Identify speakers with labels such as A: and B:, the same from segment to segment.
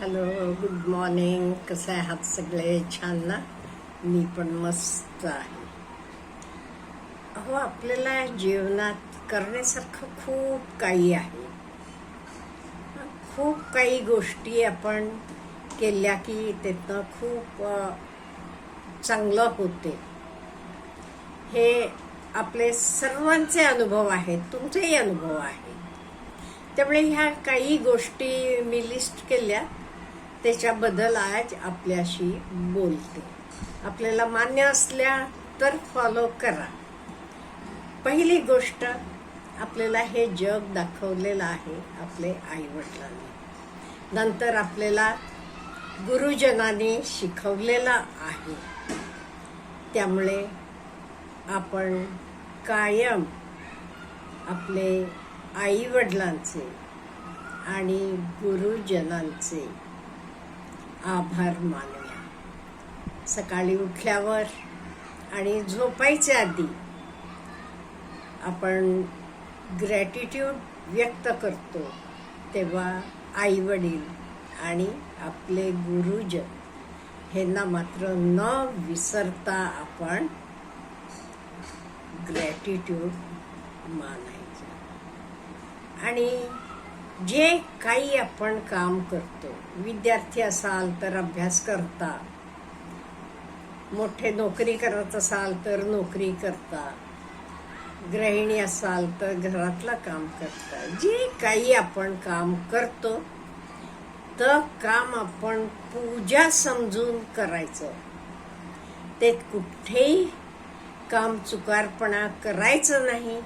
A: Hello good morning कसं आहे आहात सगळे? छान ना? मी पण मस्त आहे. अहो आपल्याला जीवनात करण्यासारखं खूप काही आहे. खूप काही गोष्टी आपण केल्या की त्यातनं खूप चांगलं होते. हे आपले सर्वांचे अनुभव आहेत तुमचेही अनुभव आहेत. त्यामुळे ह्या काही गोष्टी मी लिस्ट केल्या. त्याच्याबद्दल आज आपल्याशी बोलते. आपल्याला मान्य असल्या तर फॉलो करा. पहिली गोष्ट आपल्याला हे जग दाखवलेलं आहे आपले आई वडिलांनी नंतर आपल्याला गुरुजनाने शिकवलेलं आहे. त्यामुळे आपण कायम आपले आई वडिलांचे आणि गुरुजनांचे आभार मानूया. सकाळी उठल्यावर आणि झोपायच्या आधी आपण ग्रॅटिट्यूड व्यक्त करतो तेव्हा आई वडील आणि आपले गुरुजन ह्यांना मात्र न विसरता आपण ग्रॅटिट्यूड मानायचं. आणि जे काही आपण काम करतो विद्यार्थी असाल तर अभ्यास करता. मोठे नोकरी करत असाल तर नोकरी करता. गृहिणी असाल तर घरातलं काम करता. जे काही आपण काम करतो तर काम आपण पूजा समजून करायचं. ते कुठेही काम चुकारपणा करायचं नाही.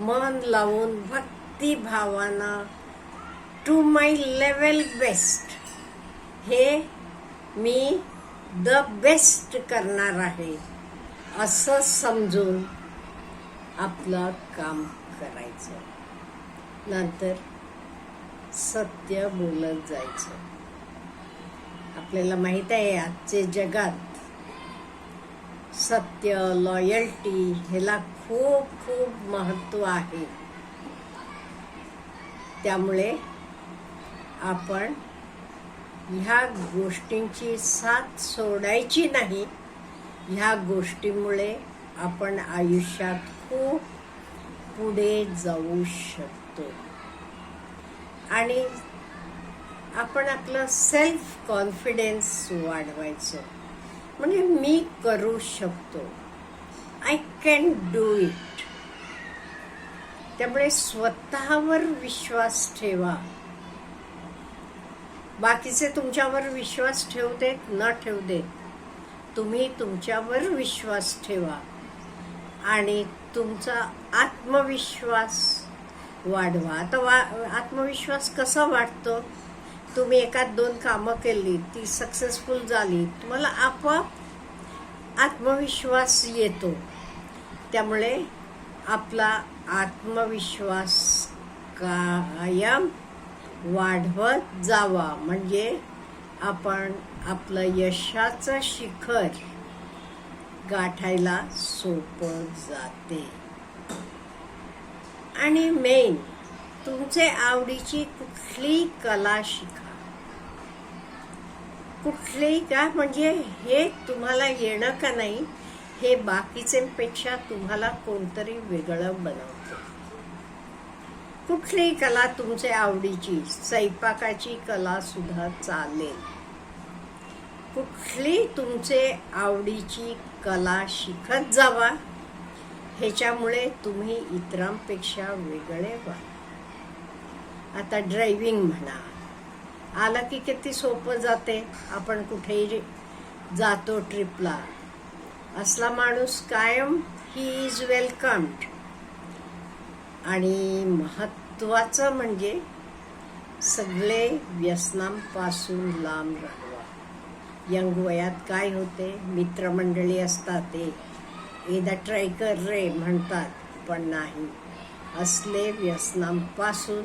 A: मन लावून भक्तिभावानं टू माय लेवल बेस्ट हे मी द बेस्ट करणार आहे. असं समजून आपलं काम करायचं. नंतर सत्य बोलत जायचं. आपल्याला माहीत आहे आजचे जगात सत्य लॉयल्टी ह्याला खूप खूप महत्त्व आहे. त्यामुळे आपण ह्या गोष्टींची साथ सोडायची नाही ह्या गोष्टीमुळे आपण आयुष्यात खूप पुढे जाऊ शकतो. आणि आपण आपलं सेल्फ कॉन्फिडन्स वाढवायचं. म्हणजे मी करू शकतो. आय कॅन डू इट त्यामुळे स्वतःवर विश्वास ठेवा. बाकीचे तुमच्यावर विश्वास ठेवू देत न ठेवू देत तुम्ही तुमच्यावर विश्वास ठेवा. आणि तुमचा आत्मविश्वास वाढवा. आता वा आत्मविश्वास कसा वाढतो? तुम्ही एकात दोन कामं केली ती सक्सेसफुल झाली तुम्हाला आपोआप आत्मविश्वास येतो. त्यामुळे आपला आत्मविश्वास कायम वाढवत जावा. म्हणजे आपण आपलं यशाचं शिखर गाठायला सोपं जाते. आणि मेन तुमचे आवडीची कुठली कला शिका. कुठलीही का? म्हणजे हे तुम्हाला येणं का नाही? हे बाकीच्यांपेक्षा तुम्हाला कोणतरी वेगळं बनवतं. कुठलीही कला तुमच्या आवडीची? स्वयंपाकाची कला सुद्धा चालेल. कुठली तुमचे आवडीची कला शिकत जावा? ह्याच्यामुळे तुम्ही इतरांपेक्षा वेगळे व्हा. आता ड्रायव्हिंग म्हणा. आलं की किती सोपं जाते. आपण कुठेही जातो ट्रिपला असला माणूस कायम ही इज वेलकम्ड आणि महत्वाचं म्हणजे सगळे व्यसनांपासून लांब राहावा यंग वयात काय होते? मित्रमंडळी असतात ते. एकदा ट्राय कर रे म्हणतात पण नाही. असले व्यसनांपासून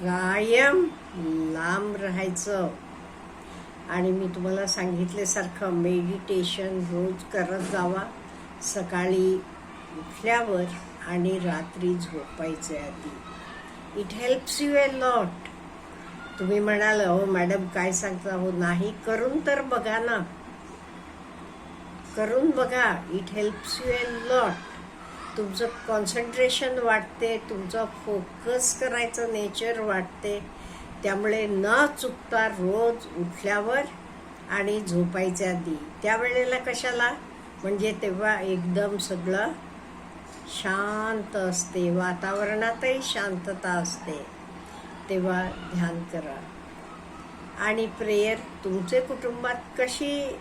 A: कायम लांब राहायचं. आणि मी तुम्हाला सांगितल्यासारखं मेडिटेशन रोज करत जावा. सकाळी उठल्यावर आणि रात्री झोपायचे आधी. It helps you a lot तुम्ही म्हणाल हो मॅडम काय सांगता? हो नाही करून तर बघा ना. करून बघा it helps you a lot तुमचं कॉन्सन्ट्रेशन वाढते तुमचं फोकस करायचं नेचर वाटते त्यामुळे न चुकता रोज उठल्यावर आणि झोपायच्या आधी. त्यावेळेला कशाला? म्हणजे तेव्हा एकदम सगळं शांत असते वातावरणातही शांतता असते. तेव्हा ध्यान करा. आणि प्रेयर तुमचे कुटुंबात कशी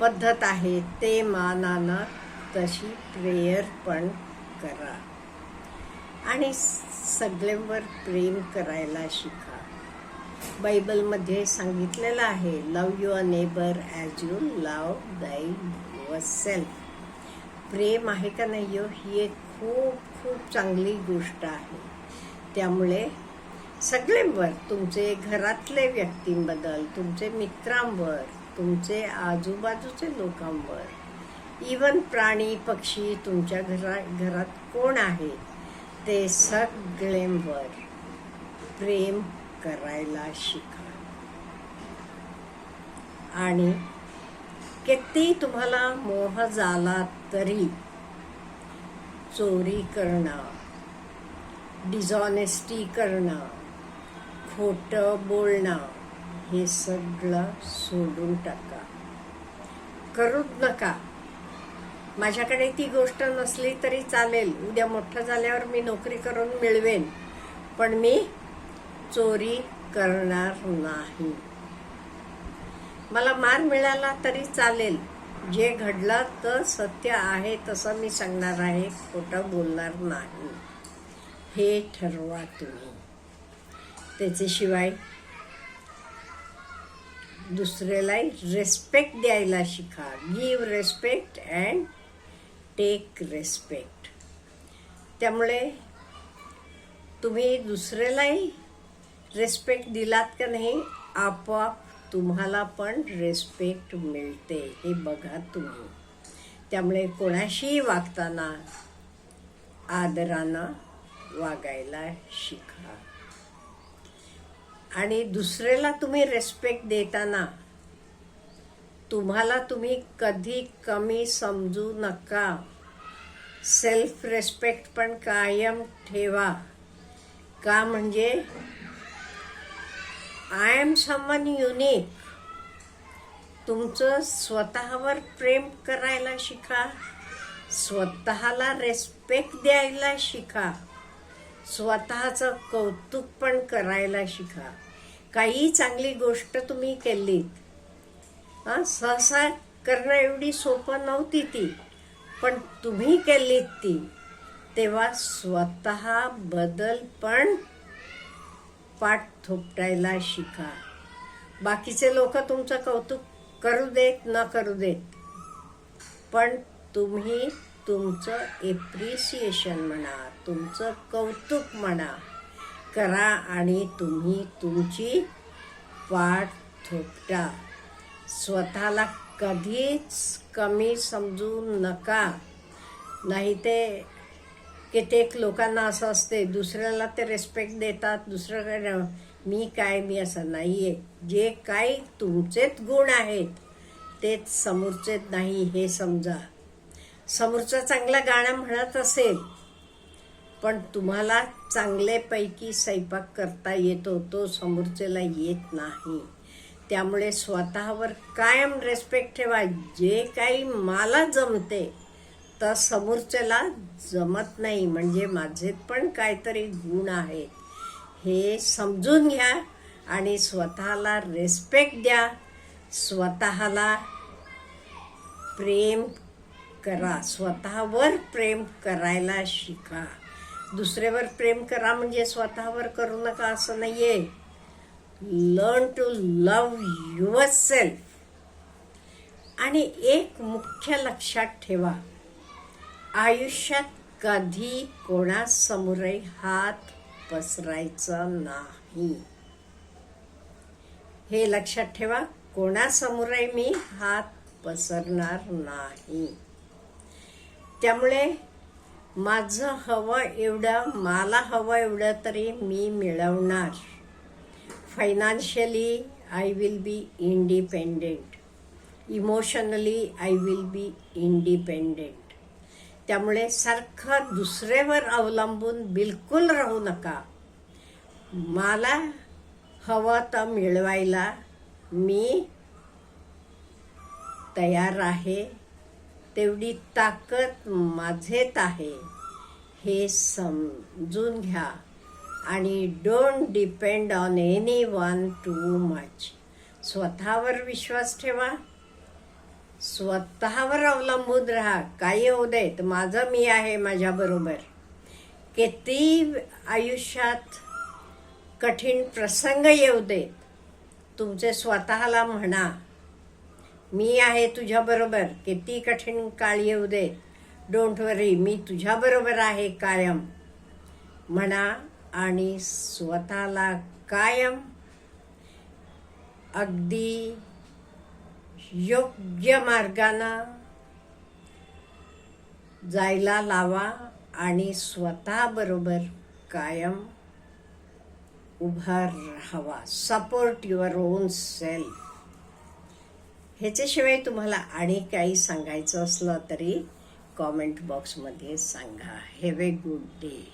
A: पद्धत आहे ते मानानं तशी प्रेयर पण करा. आणि सगळ्यांवर प्रेम करायला शिका. बायबलमध्ये सांगितलेलं आहे love your neighbour as you love thy yourself प्रेम आहे का नाही ही एक खूप खूप चांगली गोष्ट आहे. त्यामुळे सगळ्यांवर तुमचे घरातले व्यक्तींबद्दल तुमचे मित्रांवर तुमचे आजूबाजूचे लोकांवर इवन प्राणी पक्षी तुमच्या घरा घरात कोण आहे ते सगळ्यांवर प्रेम करायला शिका. आणि किती तुम्हाला मोह झाला तरी चोरी करणं डिझॉनेस्टी करणं खोटं बोलणं हे सगळं सोडून टाका. करूच नका. माझ्याकडे ती गोष्ट नसली तरी चालेल. उद्या मोठं झाल्यावर मी नोकरी करून मिळवेन. पण मी चोरी करणार नाही. मला मार मिळाला तरी चालेल. जे घडलं तर सत्य आहे तसं मी सांगणार आहे खोटं बोलणार नाही. हे ठरवा तुम्ही. त्याच्याशिवाय दुसऱ्यालाही रेस्पेक्ट द्यायला शिका. Give respect and take respect त्यामुळे तुम्ही दुसऱ्यालाही रेस्पेक्ट दिलात का नाही आपोआप तुम्हाला पण रेस्पेक्ट मिळते हे बघा तुम्ही. त्यामुळे कोणाशीही वागताना आदरानं वागायला शिका. आणि दुसऱ्याला तुम्ही रेस्पेक्ट देताना तुम्हाला तुम्ही कधी कमी समजू नका. सेल्फ रेस्पेक्ट पण कायम ठेवा. का म्हणजे आय एम समवन युनिक तुमचं स्वतःवर प्रेम करायला शिका. स्वतःला रेस्पेक्ट द्यायला शिका. स्वतःचं कौतुक पण करायला शिका. काही चांगली गोष्ट तुम्ही केलीत. हा सहसा करणं एवढी सोपं नव्हती ती पण तुम्ही केलीत ती. तेव्हा स्वतः बदल पण पाठ थोपटायला शिका. बाकीचे लोक तुमचं कौतुक करू देत न करू देत. पण तुम्ही तुमचं एप्रिसिएशन म्हणा तुमचं कौतुक म्हणा करा आणि तुम्ही तुमची पाठ थोपटा. स्वतःला कधीच कमी समजू नका. नाही ते कित्येक लोकांना असं असते दुसऱ्याला ते रेस्पेक्ट देतात दुसऱ्याकडे मी काय मी असं नाही आहे जे काही तुमचेच गुण आहेत तेच समोरचेच नाही हे समजा. समोरचा चांगला गाणं म्हणत असेल पण तुम्हाला चांगल्यापैकी स्वयंपाक करता येतो तो समोरच्याला येत नाही. त्यामुळे स्वतःवर कायम रेस्पेक्ट ठेवा. जे काही मला जमते तर समोरच्याला जमत नाही म्हणजे माझे पण काहीतरी गुण आहेत हे समजून घ्या आणि स्वतःला रेस्पेक्ट द्या. स्वतःला प्रेम करा. स्वतःवर प्रेम करायला शिका. दुसऱ्यावर प्रेम करा म्हणजे स्वतःवर करू नका असं नाही आहे learn to love yourself आणि एक मुख्य लक्षात ठेवा. आयुष्यात कधी कोणासमोरही हात पसरायचा नाही. हे लक्षात ठेवा कोणासमोरही मी हात पसरणार नाही. त्यामुळे माझं हवं एवढं मला हवं एवढं तरी मी मिळवणार. Financially I will be independent emotionally I will be independent त्यामुळे सारखं दुसऱ्यावर अवलंबून बिलकुल राहू नका. मला हवं तर मिळवायला मी तयार आहे. तेवढी ताकद माझेत आहे. हे समजून घ्या. आणि don't depend on anyone too much स्वतःवर विश्वास ठेवा. स्वतःवर अवलंबून राहा. काही होऊ देत माझं मी आहे माझ्याबरोबर किती आयुष्यात कठीण प्रसंग येऊ देत तुमचे स्वतःला म्हणा. मी आहे तुझ्याबरोबर किती कठीण काळ येऊ देत. डोंट वरी मी तुझ्याबरोबर आहे कायम. म्हणा आणि स्वतःला कायम. अगदी योग्य मार्गानं जायला लावा आणि स्वतःबरोबर कायम उभा राहावा. सपोर्ट युअर ओन सेल्फ ह्याच्याशिवाय तुम्हाला आणि काही सांगायचं असलं तरी कॉमेंट बॉक्समध्ये सांगा. Have a good day